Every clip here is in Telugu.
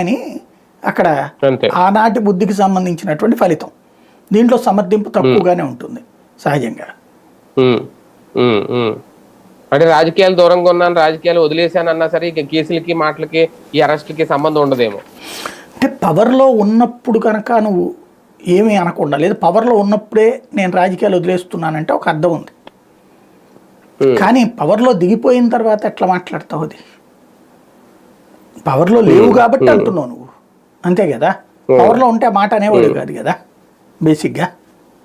అని అక్కడ ఆనాటి బుద్ధికి సంబంధించినటువంటి ఫలితం. దీంట్లో సమర్థింపు తక్కువగానే ఉంటుంది సహజంగా. అంటే రాజకీయాలు దూరంగా ఉన్నాను రాజకీయాలు వదిలేశాను అన్నా సరే ఇక కేసులకి మాటలకి ఈ అరెస్టులకి సంబంధం ఉండదేమో. అంటే పవర్లో ఉన్నప్పుడు కనుక నువ్వు ఏమీ అనకుండా లేదు పవర్లో ఉన్నప్పుడే నేను రాజకీయాలు వదిలేస్తున్నానంటే ఒక అర్థం ఉంది. కానీ పవర్లో దిగిపోయిన తర్వాత ఎట్లా మాట్లాడతావు అది? పవర్లో లేవు కాబట్టి అంటున్నావు నువ్వు. అంతే కదా? పవర్లో ఉంటే మాట అనేవాడు కాదు కదా? బేసిక్గా.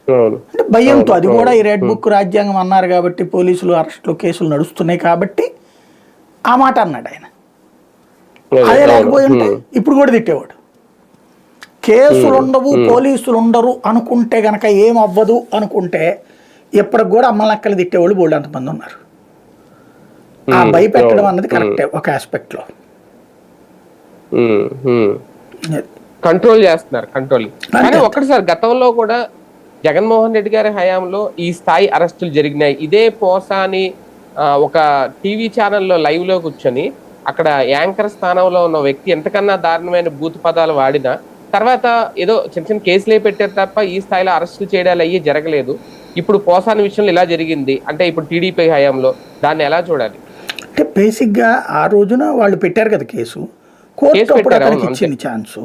అవును. అంటే భయంతో అది కూడా ఈ రెడ్ బుక్ రాజ్యాంగం అన్నారు కాబట్టి పోలీసులు అరెస్టులు కేసులు నడుస్తున్నాయి కాబట్టి ఆ మాట అన్నాడు ఆయన. అదే. లేకపోయి ఉంటే ఇప్పుడు కూడా తిట్టేవాడు. కేసులు ఉండవు పోలీసులు ఉండరు అనుకుంటే గనక ఏం అవ్వదు అనుకుంటే ఎప్పటికి కూడా అమ్మలక్కలు తిట్టేవాళ్ళు బోల్డ్ అంతమంది ఉన్నారు. ఆ. భయపెట్టడం అన్నది కరెక్టే ఒక ఆస్పెక్ట్లో. కంట్రోల్ చేస్తున్నారు కంట్రోల్ కానీ ఒక్కటి సార్ గతంలో కూడా జగన్మోహన్ రెడ్డి గారి హయాంలో ఈ స్థాయి అరెస్టులు జరిగినాయి. ఇదే పోసాని ఒక టీవీ ఛానల్లో లైవ్లో కూర్చొని అక్కడ యాంకర్ స్థానంలో ఉన్న వ్యక్తి ఎంతకన్నా దారుణమైన బూత్ పదాలు వాడినా తర్వాత ఏదో చిన్న చిన్న కేసులే పెట్టారు తప్ప ఈ స్థాయిలో అరెస్టులు చేయడాలు అయ్యి జరగలేదు. ఇప్పుడు పోసాని విషయంలో ఇలా జరిగింది. అంటే ఇప్పుడు టీడీపీ హయాంలో దాన్ని ఎలా చూడాలి? అంటే బేసిక్గా ఆ రోజున వాళ్ళు పెట్టారు కదా కేసు. కోర్టు అప్పుడు అతనికి ఇచ్చింది ఛాన్స్